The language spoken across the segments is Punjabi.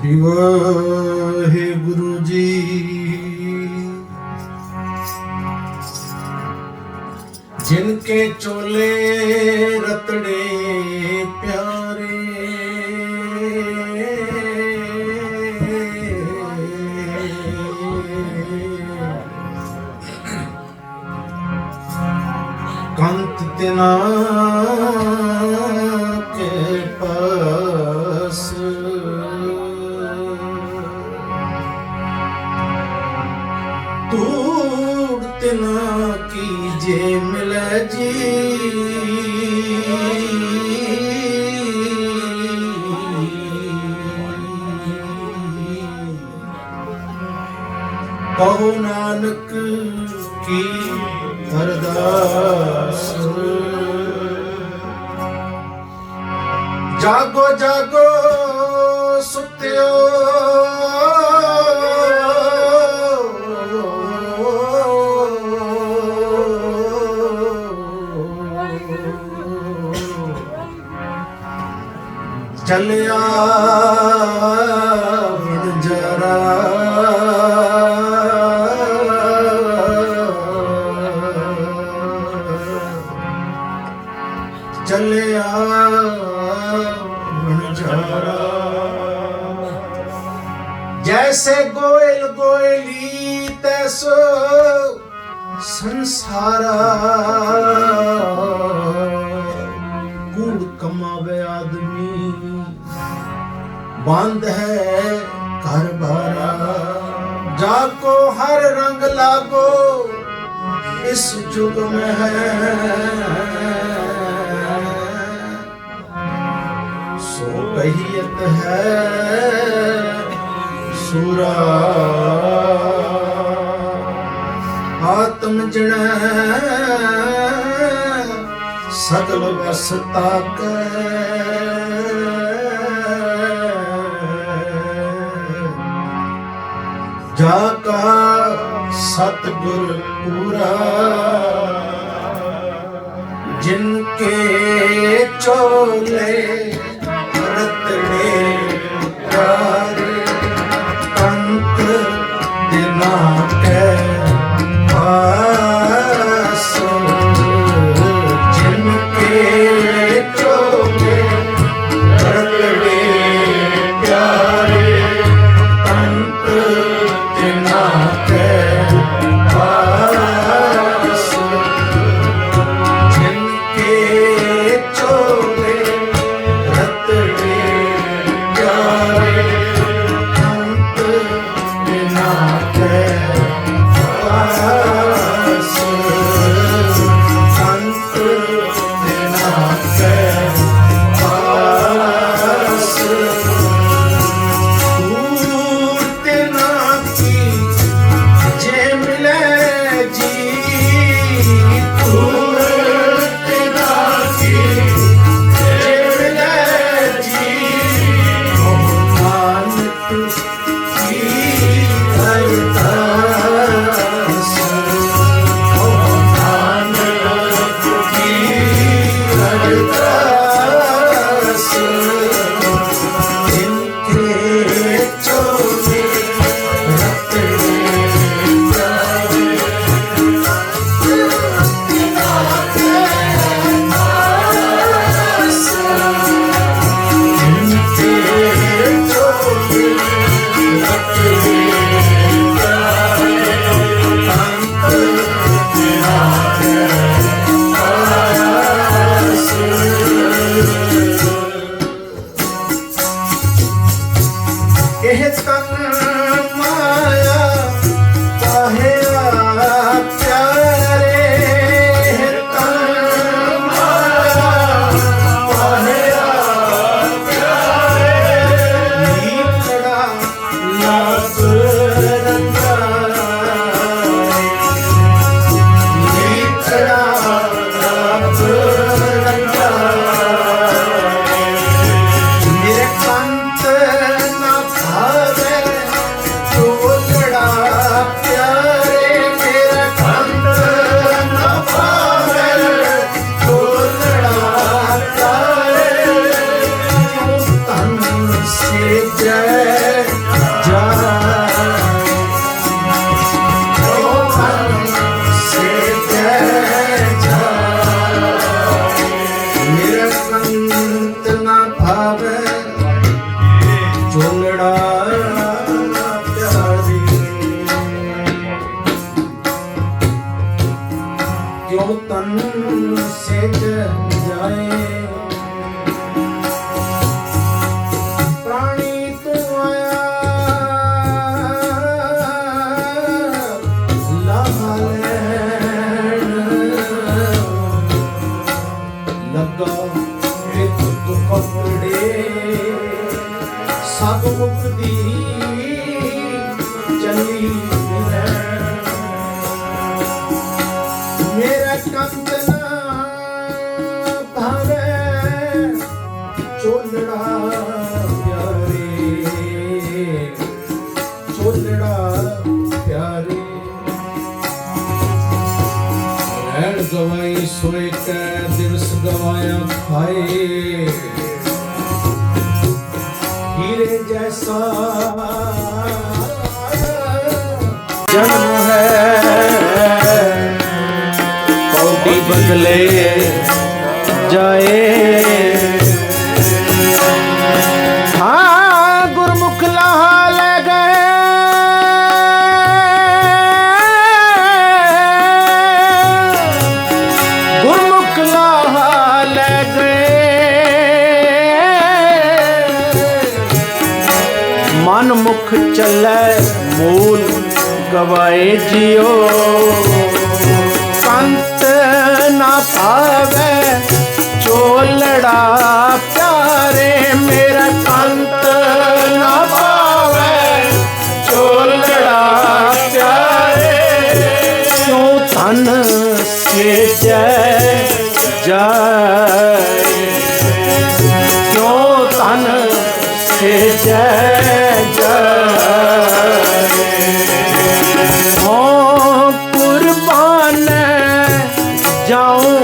ਸ੍ਰੀ ਵਾਹਿਗੁਰੂ ਜੀ। ਜਿਨ ਕੇ ਚੋਲੇ ਰਤੜੇ ਪਿਆਰੇ। ਕੰਤ ਤਿਨਾ ਕੇ ਜੇ ਮਿਲੈ ਜੀ। ਕਹੋ ਨਾਨਕ ਕੀ ਅਰਦਾਸ। ਜਾਗੋ ਜਾਗੋ ਸੁਤਿਓ। ਚੱਲਿਆ ਵਿਣ ਜਰਾ ਚੱਲਿਆ ਵਿਣ ਜਰਾ ਜੈਸੇ ਗੋਇਲ ਗੋਇਲੀ ਤੈਸੋ ਸੰਸਾਰਾ ਬੰਦ ਹੈ ਘਰ ਬਾਰਾ। ਜਾ ਕੋ ਹਰ ਰੰਗ ਲਾਗੋ, ਇਸ ਜੁਗ में है ਸੋ ਕਹੀਤ ਹੈ ਸੂਰਾ। ਆਤਮ ਜਣ ਸਗਲ ਵਸ ਤਾਕੈ। ਕਾ ਸਤਗੁਰ ਪੂਰਾ। ਜਿਨ ਕੇ ਚੋਲੇ ਕੈ ਦਿਵਸ ਗਵਾਇਆ ਖਾਏ ਹੀਰੇ ਜੈਸਾ। ਜਨਮ ਹੈ। ਕੌਡੀ ਬਦਲੇ ਜਾਏ। ਮਨ ਮੁਖ ਚੱਲੈ ਮੂਲ ਗਵਾਏ ਜਿਉ। ਸੰਤ ਨਾ ਪਾਵੇ ਚੋਲੜਾ ਪਿਆਰੇ, ਮੇਰਾ ਕੰਤ ਨਾ ਪਾਵੇ ਚੋਲੜਾ ਪਿਆਰੇ। ਸੋ ਧਨ ਸੇ ਜੈ ਜਾਏ? ਕਿਉ ਧਨ ਸੇ ਜੈ 加二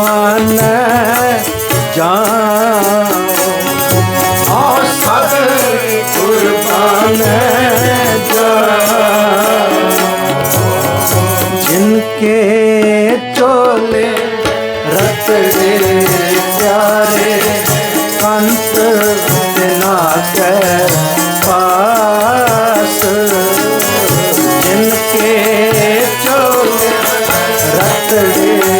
ਬਨ ਜਾਓ। ਆ ਸਤ ਕੁਰਬਾਨ ਜਾਓ। ਜਿਨਕੇ ਨਾ ਕਰ ਪਾਸ। ਜਿਨਕੇ ਚੋਲੇ ਰਤਨੇ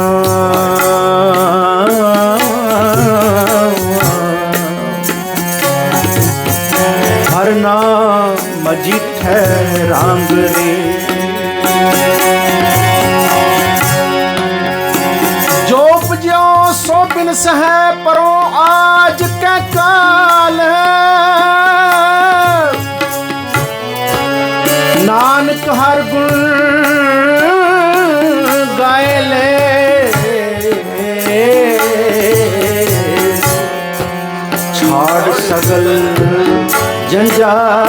ਰੰਗ ਜੋ ਉਪਜਿਓ ਸੋ ਬਿਨ ਸਹਿ ਪਰੋ ਆਜ ਕੈ ਕਾਲ ਨਾਨਕ ਹਰ ਗੁਣ ਗਾਏ ਲੈ। ਛਾੜ ਸਗਲ ਜੰਜਾਲ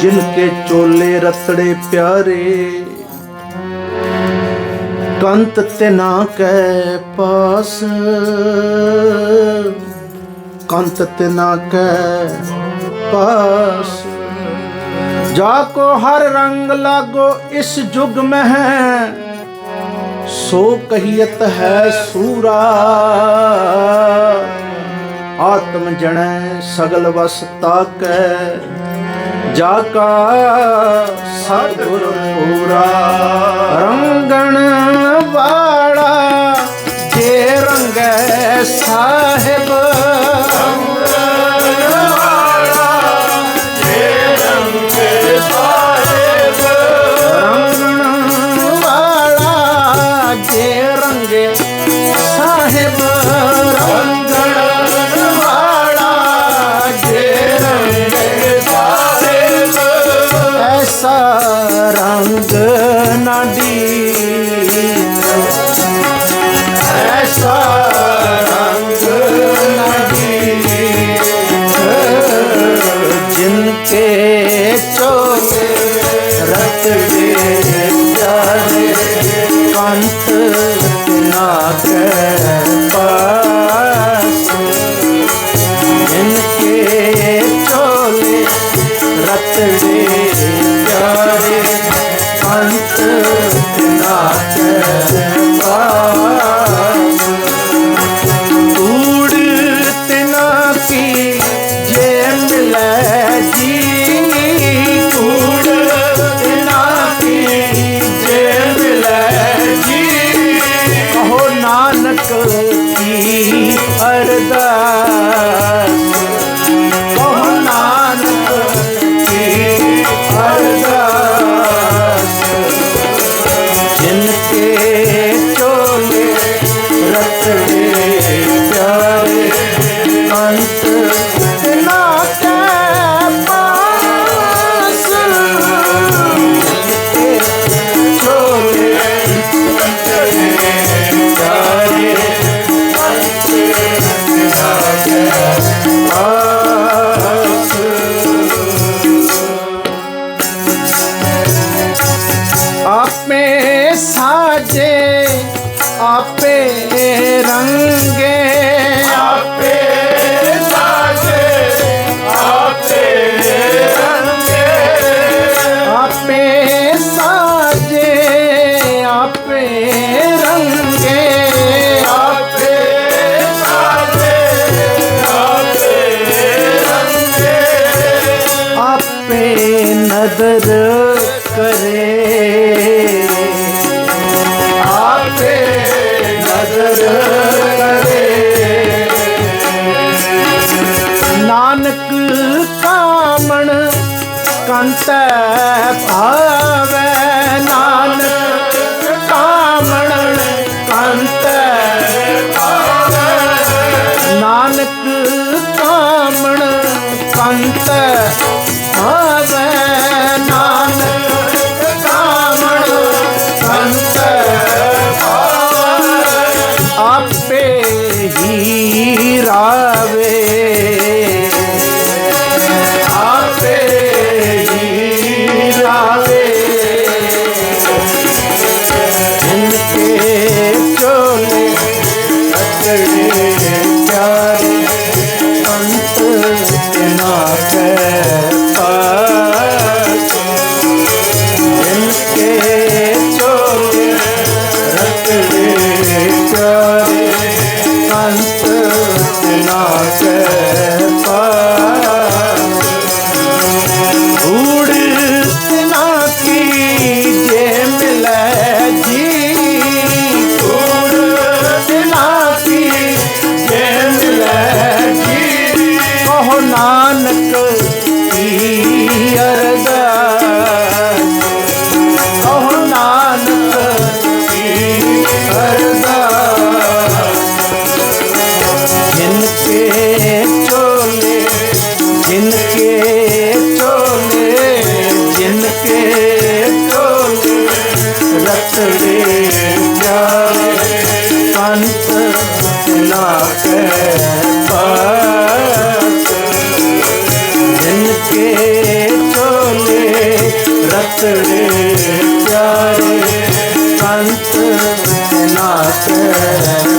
ਜਿਨ ਕੇ ਚੋਲੇ ਰਸੜੇ ਪਿਆਰੇ, ਕੰਤ ਤੇ ਨਾ ਕੈ ਪਾਸ। ਕੰਤ ਤੇ ਨਾ ਕੈ ਪਾਸ। ਜਾ ਕੋ ਹਰ ਰੰਗ ਲਾਗੋ ਇਸ ਜੁਗ ਮਹਿ, ਸੋ ਕਹੀਤ ਹੈ ਸੂਰਾ। ਆਤਮ ਜਣੈ ਸਗਲ ਵਸ ਜਾ ਕਾ ਸਤਿਗੁਰ ਪੂਰਾ। ਰੰਗਣ ਵਾਲਾ ਜੇ ਰੰਗੈ पे नजर करे आप पे नजर करे नानक कामण कंत भा ਰਤੜੇ ਪਿਆਰੇ ਕੰਤ ਨਾ ਕੈ